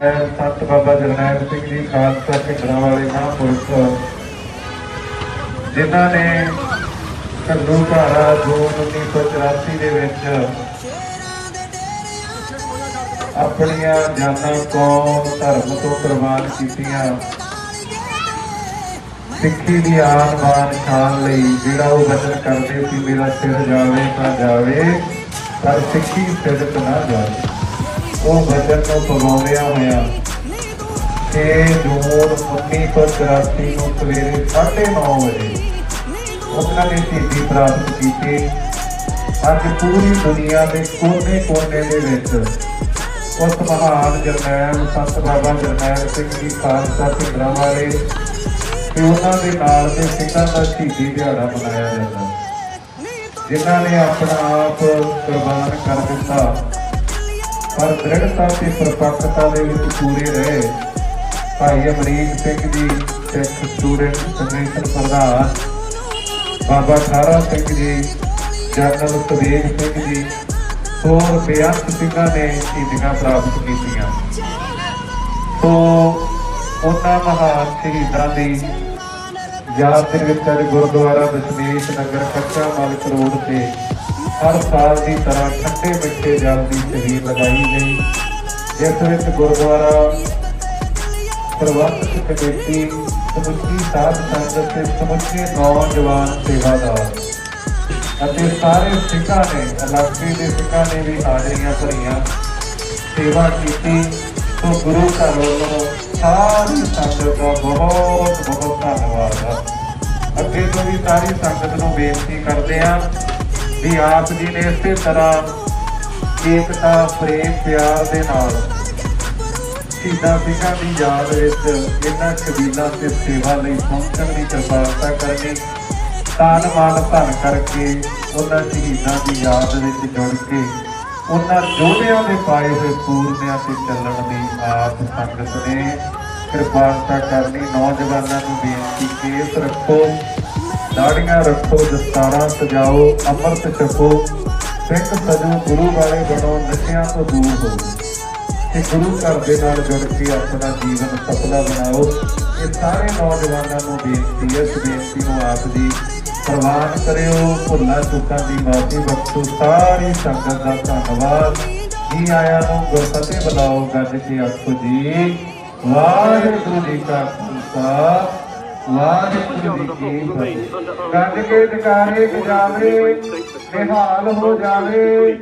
ਸੰਤ ਬਾਬਾ ਜਰਨੈਲ ਸਿੰਘ ਜੀ, ਖਾਲਸਾ ਭਿੰਡਰਾਂ ਵਾਲੇ ਮਹਾਂਪੁਰਖ ਜਿਨ੍ਹਾਂ ਨੇ ਕੱਲੂ ਘਾਰਾ ਜੂਨ 1984 ਦੇ ਵਿੱਚ ਆਪਣੀਆਂ ਜਾਨਾਂ ਕੌਮ ਧਰਮ ਤੋਂ ਕੁਰਬਾਨ ਕੀਤੀਆਂ। ਸਿੱਖੀ ਦੀ ਆਨ ਬਾਨ ਸ਼ਾਨ ਲਈ ਜਿਹੜਾ ਉਹ ਵਚਨ ਕਰਦੇ ਸੀ, ਮੇਰਾ ਸਿਰ ਜਾਵੇ ਤਾਂ ਜਾਵੇ, ਪਰ ਸਿੱਖੀ ਸਿਰ ਨਾ ਜਾਵੇ। ਉਹ ਵਚਨ ਨੂੰ ਪਵਾਉਂਦਿਆਂ ਹੋਇਆ 6 ਜੂਨ 1984 ਨੂੰ ਸਵੇਰੇ 9:30 ਵਜੇ ਉਹਨਾਂ ਨੇ ਸ਼ਹੀਦੀ ਪ੍ਰਾਪਤ ਕੀਤੀ। ਅੱਜ ਪੂਰੀ ਦੁਨੀਆ ਦੇ ਕੋਨੇ-ਕੋਨੇ ਦੇ ਵਿੱਚ ਉਸ ਮਹਾਨ ਜਰਨੈਲ, ਸੰਤ ਬਾਬਾ ਜਰਨੈਲ ਸਿੰਘ ਜੀ ਖਾਲਸਾ ਭਿੰਡਰਾਂ ਵਾਲੇ ਤੇ ਉਹਨਾਂ ਦੇ ਨਾਲ ਦੇ ਸਿੰਘਾਂ ਦਾ ਸ਼ਹੀਦੀ ਦਿਹਾੜਾ ਮਨਾਇਆ ਜਾਂਦਾ। ਜਿਨ੍ਹਾਂ ਨੇ ਆਪਣਾ ਆਪ ਕੁਰਬਾਨ ਕਰ ਦਿੱਤਾ। ਪਰ ਦ੍ਰਿੜਤਾ ਤੇ ਪਰਪੱਕਤਾ ਦੇ ਵਿੱਚ ਪੂਰੇ ਰਹੇ। ਭਾਈ ਅਮਰੀਕ ਸਿੰਘ ਜੀ, ਸਿੱਖ ਸਟੂਡੈਂਟ ਕਮਿਸ਼ਨ ਪ੍ਰਧਾਨ, ਬਾਬਾ ਖਾਰਾ ਸਿੰਘ ਜੀ, ਜਨਰਲ ਸੁਦੇਸ਼ ਸਿੰਘ ਜੀ, ਹੋਰ ਬੇਅੰਤ ਸਿੰਘਾਂ ਨੇ ਸ਼ਹੀਦੀਆਂ ਪ੍ਰਾਪਤ ਕੀਤੀਆਂ। ਸੋ ਉਹਨਾਂ ਮਹਾਨ ਸ਼ਹੀਦਾਂ ਦੀ ਯਾਦ ਦੇ ਵਿੱਚ ਅੱਜ ਗੁਰਦੁਆਰਾ ਦਸ਼ਮੇਸ਼ ਨਗਰ ਕੱਚਾ ਮਾਲਕ ਰੋਡ ਤੇ ਹਰ ਸਾਲ ਦੀ ਤਰ੍ਹਾਂ ਠੰਡੇ ਮਿੱਠੇ ਜਲ ਦੀ ਛਬੀਲ ਲਗਾਈ ਗਈ। ਜਿਸ ਵਿੱਚ ਗੁਰਦੁਆਰਾ ਪ੍ਰਬੰਧਕ ਕਮੇਟੀ, ਸਮੁੱਚੀ ਸਾਧ ਸੰਗਤ ਤੇ ਸਮੁੱਚੇ ਨੌਜਵਾਨ ਸੇਵਾਦਾਰ ਅਤੇ ਸਾਰੇ ਸਿੱਖਾਂ ਨੇ, ਇਲਾਕੇ ਦੇ ਸਿੱਖਾਂ ਨੇ ਵੀ ਹਾਜ਼ਰੀਆਂ ਭਰੀਆਂ। ਸੇਵਾ ਕੀਤੀ। ਸੋ ਗੁਰੂ ਘਰ ਵੱਲੋਂ ਸਾਰੀ ਸੰਗਤ ਦਾ ਬਹੁਤ ਬਹੁਤ ਧੰਨਵਾਦ। ਹੈ ਅੱਗੇ ਤੋਂ ਵੀ ਸਾਰੀ ਸੰਗਤ ਨੂੰ ਬੇਨਤੀ ਕਰਦੇ ਹਾਂ ਵੀ ਆਪ ਜੀ ਨੇ ਇਸੇ ਤਰ੍ਹਾਂ ਏਕਤਾ, ਪ੍ਰੇਮ, ਪਿਆਰ ਦੇ ਨਾਲ ਸ਼ਹੀਦਾਂ ਸਿੰਘਾਂ ਦੀ ਯਾਦ ਵਿੱਚ ਇਹਨਾਂ ਕਬੀਲਾਂ ਤੇ ਸੇਵਾ ਲਈ ਪਹੁੰਚਣ ਦੀ ਕਿਰਪਾਲਤਾ ਕਰਨੀ ਤਾਨ ਮਾਨ ਧਨ ਕਰਕੇ ਉਹਨਾਂ ਸ਼ਹੀਦਾਂ ਦੀ ਯਾਦ ਵਿੱਚ ਜੁੜ ਕੇ ਉਹਨਾਂ ਜੋਧਿਆਂ ਦੇ ਪਾਏ ਹੋਏ ਪੂਰਨਿਆਂ ਤੇ ਚੱਲਣ ਦੀ ਆਪ ਸੰਗਤ ਨੇ ਕਿਰਪਾਲਤਾ ਕਰਨੀ। ਨੌਜਵਾਨਾਂ ਨੂੰ ਬੇਨਤੀ, ਕੇਸ ਰੱਖੋ। ਦਾੜੀਆਂ ਰੱਖੋ, ਦਸਤਾਰਾਂ ਸਜਾਓ, ਅੰਮ੍ਰਿਤ ਛਕੋ। ਸਿੱਖ ਸਜੋ ਗੁਰੂ ਵਾਲੇ ਬਣੋ, ਨਸ਼ਿਆਂ ਤੋਂ ਦੂਰ ਹੋ ਤੇ ਗੁਰੂ ਘਰ ਦੇ ਨਾਲ ਜੁੜ ਕੇ ਆਪਣਾ ਜੀਵਨ ਸਫਲਾ ਬਣਾਓ। ਇਹ ਸਾਰੇ ਨੌਜਵਾਨਾਂ ਨੂੰ ਬੇਨਤੀ ਹੈ, ਇਸ ਬੇਨਤੀ ਨੂੰ ਆਪ ਜੀ ਪ੍ਰਵਾਨ ਕਰਿਓ। ਭੁੱਲਾਂ ਚੁੱਕਾਂ ਦੀ ਮਾਫੀ ਬਖਸ਼ੋ। ਸਾਰੀ ਸੰਗਤ ਦਾ ਧੰਨਵਾਦ। ਜੀ ਆਇਆਂ ਨੂੰ ਗੁਰਫਤਿਹ ਬੁਲਾਓ, ਗੱਜ ਕੇ ਆਖੋ ਜੀ। ਵਾਹਿਗੁਰੂ ਜੀ ਕਾ ਖਾਲਸਾ। ਵਾਹਿਗੁਰੂ ਜੀ ਕੀ ਫਤਿਹ ਗੱਜ ਕੇ ਜਕਾਰੇ ਗਜਾਵੇ ਨਿਹਾਲ ਹੋ ਜਾਵੇ।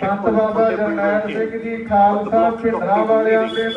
ਸੰਤ ਬਾਬਾ ਜਰਨੈਲ ਸਿੰਘ ਜੀ ਖਾਲਸਾ ਭਿੰਡਰਾਂ ਵਾਲਿਆਂ ਦੇ